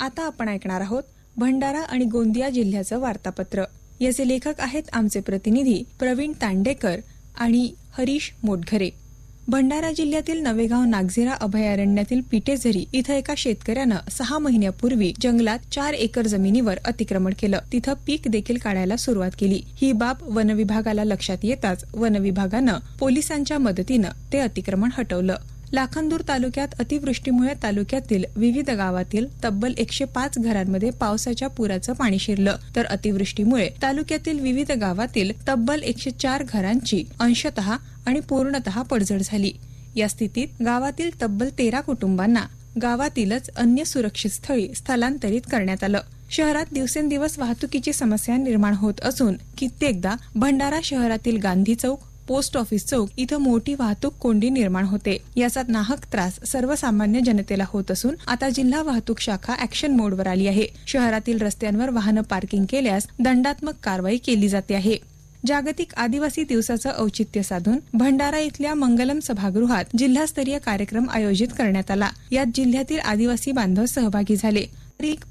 आता आपण ऐकणार आहोत भंडारा आणि गोंदिया जिल्ह्याचं वार्तापत्र. याचे लेखक आहेत आमचे प्रतिनिधी प्रवीण तांडेकर आणि हरीश मोटघरे. भंडारा जिल्ह्यातील नवेगाव नागझिरा अभयारण्यातील पिटेझरी इथं एका शेतकऱ्यानं सहा महिन्यापूर्वी जंगलात चार एकर जमिनीवर अतिक्रमण केलं. तिथं पीक देखील काढायला सुरुवात केली. ही बाब वनविभागाला लक्षात येताच वनविभागानं पोलिसांच्या मदतीनं ते अतिक्रमण हटवलं. लाखांदूर तालुक्यात अतिवृष्टीमुळे तालुक्यातील विविध गावातील तब्बल एकशे पाच घरांमध्ये पावसाच्या पुराचं पाणी शिरलं. तर अतिवृष्टीमुळे तालुक्यातील विविध गावातील तब्बल एकशे चार घरांची अंशतः आणि पूर्णतः पडझड झाली. या स्थितीत गावातील तब्बल तेरा कुटुंबांना गावातीलच अन्य सुरक्षित स्थळी स्थलांतरित करण्यात आलं. शहरात दिवसेंदिवस वाहतुकीची समस्या निर्माण होत असून कित्येकदा भंडारा शहरातील गांधी चौक पोस्ट ऑफिस चौक इथं मोठी वाहतूक कोंडी निर्माण होते. याचा नाहक त्रास सर्वसामान्य जनतेला होत असून आता जिल्हा वाहतूक शाखा ऍक्शन मोडवर आली आहे. शहरातील रस्त्यांवर वाहनं पार्किंग केल्यास दंडात्मक कारवाई केली जाते आहे. जागतिक आदिवासी दिवसाचं औचित्य साधून भंडारा इथल्या मंगलम सभागृहात जिल्हास्तरीय कार्यक्रम आयोजित करण्यात आला. यात जिल्ह्यातील आदिवासी बांधव सहभागी झाले.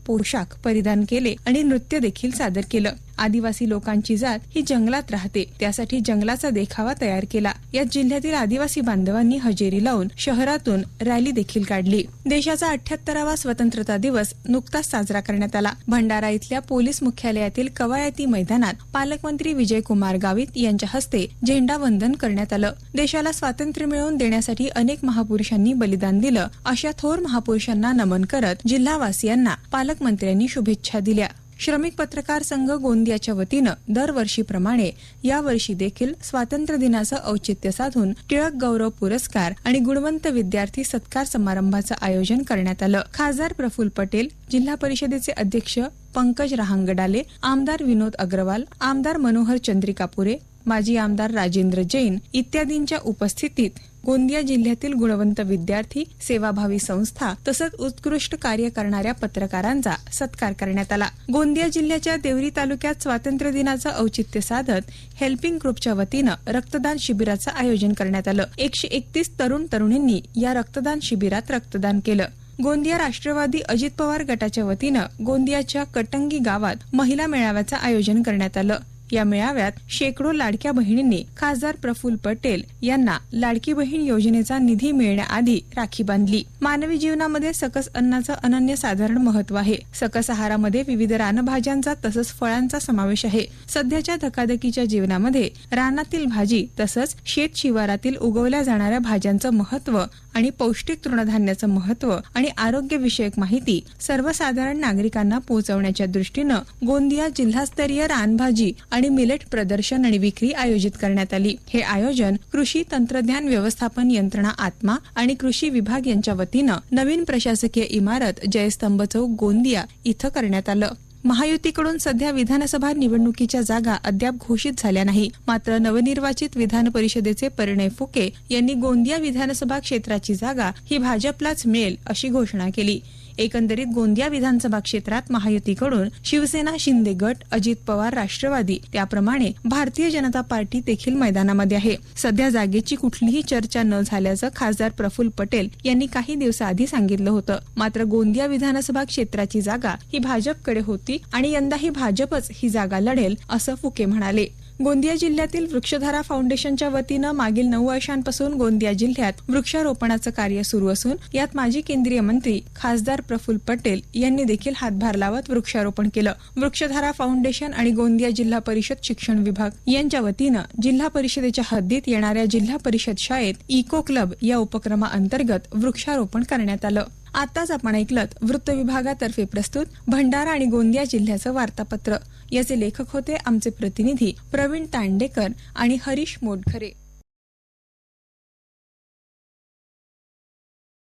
पोशाख परिधान केले आणि नृत्य देखील सादर केलं. आदिवासी लोकांची जात ही जंगलात राहते. त्यासाठी जंगलाचा देखावा तयार केला. यात जिल्ह्यातील आदिवासी बांधवांनी हजेरी लावून शहरातून रॅली देखील काढली. देशाचा अठ्याहत्तरावा स्वतंत्रता दिवस नुकताच साजरा करण्यात आला. भंडारा इथल्या पोलीस मुख्यालयातील कवायती मैदानात पालकमंत्री विजयकुमार गावित यांच्या हस्ते झेंडा वंदन करण्यात आलं. देशाला स्वातंत्र्य मिळवून देण्यासाठी अनेक महापुरुषांनी बलिदान दिलं. अशा थोर महापुरुषांना नमन करत जिल्हावासियांना पालकमंत्र्यांनी शुभेच्छा दिल्या. श्रमिक पत्रकार संघ गोंदियाच्या वतीनं दरवर्षीप्रमाणे यावर्षी देखील स्वातंत्र्य दिनाचं औचित्य साधून टिळक गौरव पुरस्कार आणि गुणवंत विद्यार्थी सत्कार समारंभाचं आयोजन करण्यात आलं. खासदार प्रफुल्ल पटेल जिल्हा परिषदेचे अध्यक्ष पंकज रहांगडाले आमदार विनोद अग्रवाल आमदार मनोहर चंद्रिकापुरे माजी आमदार राजेंद्र जैन इत्यादींच्या उपस्थितीत गोंदिया जिल्ह्यातील गुणवंत विद्यार्थी सेवाभावी संस्था तसंच उत्कृष्ट कार्य करणाऱ्या पत्रकारांचा सत्कार करण्यात आला. गोंदिया जिल्ह्याच्या देवरी तालुक्यात स्वातंत्र्य दिनाचं औचित्य साधत हेल्पिंग ग्रुपच्या वतीनं रक्तदान शिबिराचं आयोजन करण्यात आलं. एकशे एकतीस तरुण तरुणींनी या रक्तदान शिबिरात रक्तदान केलं. गोंदिया राष्ट्रवादी अजित पवार गटाच्या वतीनं गोंदियाच्या कटंगी गावात महिला मेळाव्याचं आयोजन करण्यात आलं. या मेळाव्यात शेकडो लाडक्या बहिणींनी खासदार प्रफुल्ल पटेल यांना लाडकी बहीण योजनेचा निधी मिळण्याआधी राखी बांधली. मानवी जीवनामध्ये सकस अन्नाचं अनन्यसाधारण महत्त्व आहे. सकस आहारामध्ये विविध रानभाज्यांचा तसंच फळांचा समावेश आहे. सध्याच्या धकाधकीच्या जीवनामध्ये रानातील भाजी तसंच शेत शिवारातील उगवल्या जाणाऱ्या भाज्यांचं महत्त्व आणि पौष्टिक तृणधान्याचं महत्त्व आणि आरोग्यविषयक माहिती सर्वसाधारण नागरिकांना पोहोचवण्याच्या दृष्टीनं गोंदिया जिल्हास्तरीय रानभाजी आणि मिलेट प्रदर्शन आणि विक्री आयोजित करण्यात आली. हे आयोजन कृषी तंत्रज्ञान व्यवस्थापन यंत्रणा आत्मा आणि कृषी विभाग यांच्या वतीनं नवीन प्रशासकीय इमारत जयस्तंभ चौक गोंदिया इथं करण्यात आलं. महायुतीकडून सध्या विधानसभा निवडणुकीच्या जागा अद्याप घोषित झाल्या नाही. मात्र नवनिर्वाचित विधान परिषदेचे परिणय फुके यांनी गोंदिया विधानसभा क्षेत्राची जागा ही भाजपलाच मिळेल अशी घोषणा केली. एकंदरीत गोंदिया विधानसभा क्षेत्रात महायुतीकडून शिवसेना शिंदे गट अजित पवार राष्ट्रवादी त्याप्रमाणे भारतीय जनता पार्टी देखील मैदानामध्ये आहे. सध्या जागेची कुठलीही चर्चा न झाल्याचं खासदार प्रफुल्ल पटेल यांनी काही दिवसाआधी सांगितलं होतं. मात्र गोंदिया विधानसभा क्षेत्राची जागा ही भाजपकडे होती. आणि यंदाही भाजपच ही जागा लढेल असं फुके म्हणाले. गोंदिया जिल्ह्यातील वृक्षधारा फाउंडेशनच्या वतीनं मागील नऊ वर्षांपासून गोंदिया जिल्ह्यात वृक्षारोपणाचं कार्य सुरू असून यात माजी केंद्रीय मंत्री खासदार प्रफुल्ल पटेल यांनी देखील हातभार लावत वृक्षारोपण केलं. वृक्षधारा फाउंडेशन आणि गोंदिया जिल्हा परिषद शिक्षण विभाग यांच्या वतीनं जिल्हा परिषदेच्या हद्दीत येणाऱ्या जिल्हा परिषद शाळेत इको क्लब या उपक्रमाअंतर्गत वृक्षारोपण करण्यात आलं. आताच आपण ऐकलत वृत्त विभागातर्फे प्रस्तुत भंडारा आणि गोंदिया जिल्ह्याचं वार्तापत्र. याचे लेखक होते आमचे प्रतिनिधी प्रवीण तांडेकर आणि हरीश मोटघरे.